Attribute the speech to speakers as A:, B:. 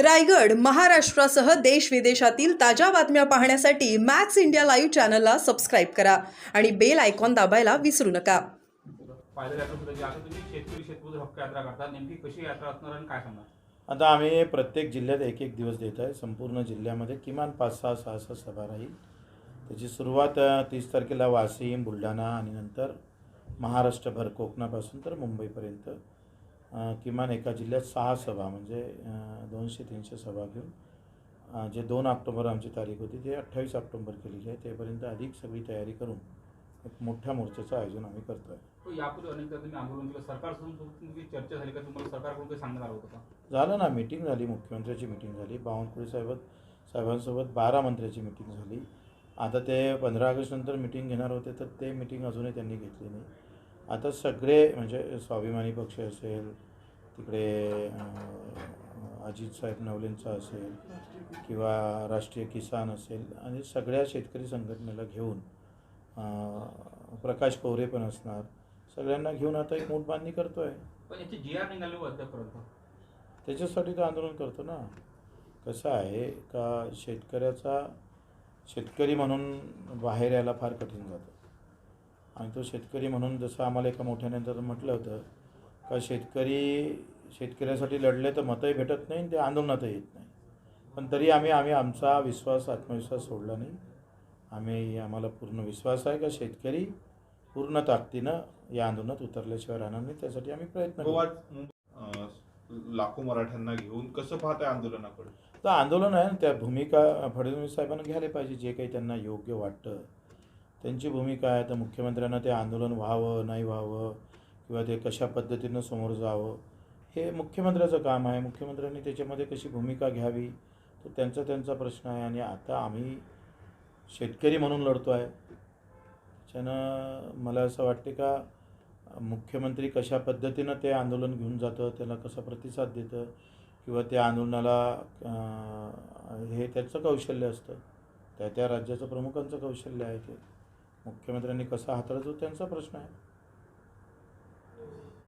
A: रायगड महाराष्ट्रासह देश विदेशातील ताज्या बातम्या पाहण्यासाठी मॅक्स इंडिया लाईव्ह चॅनलला सबस्क्राईब करा आणि बेल आयकॉन दाबायला विसरू नका.
B: आता
C: आम्ही प्रत्येक जिल्ह्यात एक एक दिवस देत आहे. संपूर्ण जिल्ह्यामध्ये किमान पाच सहा सहा सहा सभा राहील. त्याची सुरुवात तीस तारखेला वाशिम बुलढाणा आणि नंतर महाराष्ट्रभर कोकणापासून तर मुंबईपर्यंत. किमान एका जिल्ह्यात सहा सभा म्हणजे दोनशे तीनशे सभा घेऊन जे दोन ऑक्टोबर आमची तारीख होती ते अठ्ठावीस ऑक्टोबर केलेली आहे. तेपर्यंत अधिक सगळी तयारी करून एक मोठ्या मोर्चाचं आयोजन आम्ही करतो आहे
B: तो यापूर्वी अनेकदा तुम्ही आंदोलन केलं. सरकारसोबत तुमची चर्चा झाली का? तुम्हाला सरकारकडून काही सांगण्यात आलं होतं का?
C: झालं ना मिटिंग झाली मुख्यमंत्र्याची मिटिंग झाली बावनकुळे साहेब साहेबांसोबत बारा मंत्र्याची मिटिंग झाली. आता ते पंधरा ऑगस्टनंतर मिटिंग घेणार होते तर ते मिटिंग अजूनही त्यांनी घेतली नाही. आता सगळे म्हणजे स्वाभिमानी पक्ष असेल तिकडे अं, अजित साहेब नवलेंचा असेल किंवा राष्ट्रीय किसान असेल आणि सगळ्या शेतकरी संघटनेला घेऊन प्रकाश कोवरे पण असणार सगळ्यांना घेऊन आता एक मोठबांधणी करतो आहे त्याच्यासाठी तर आंदोलन करतो ना. कसं आहे का शेतकऱ्याचा शेतकरी म्हणून बाहेर यायला फार कठीण जातं. आणि तो शेतकरी म्हणून जसं आम्हाला एका मोठ्यानंतर म्हटलं होतं का शेतकरी शेतकऱ्यासाठी लढले तर मतही भेटत नाही ते आंदोलनातही येत नाही. पण तरी आम्ही आम्ही आमचा विश्वास आत्मविश्वास सोडला नाही. आम्ही आम्हाला पूर्ण विश्वास आहे का शेतकरी पूर्ण ताकदीनं या आंदोलनात उतरल्याशिवाय राहणार नाही त्यासाठी आम्ही प्रयत्न
D: लाखो मराठ्यांना घेऊन कसं पाहताय आंदोलनाकडे?
C: तर आंदोलन आहे ना त्या भूमिका फडणवीस साहेबांना घ्यायला पाहिजे जे काही त्यांना योग्य वाटतं. त्यांची भूमिका आहे. तर मुख्यमंत्र्यांना ते आंदोलन व्हावं नाही व्हावं किंवा ते कशा पद्धतीनं समोर जावं हे मुख्यमंत्र्याचं काम आहे. मुख्यमंत्र्यांनी त्याच्यामध्ये कशी भूमिका घ्यावी तो त्यांचा त्यांचा प्रश्न आहे. आणि आता आम्ही शेतकरी म्हणून लढतो आहे. त्याच्यानं मला असं वाटते का मुख्यमंत्री कशा पद्धतीनं ते आंदोलन घेऊन जातं त्याला कसा प्रतिसाद देतं किंवा त्या आंदोलनाला हे त्याचं कौशल्य असतं. त्या त्या राज्याचं प्रमुखांचं कौशल्य आहे ते. मुख्यमंत्र्यांनी कसा हाताळतो त्यांचा प्रश्न आहे.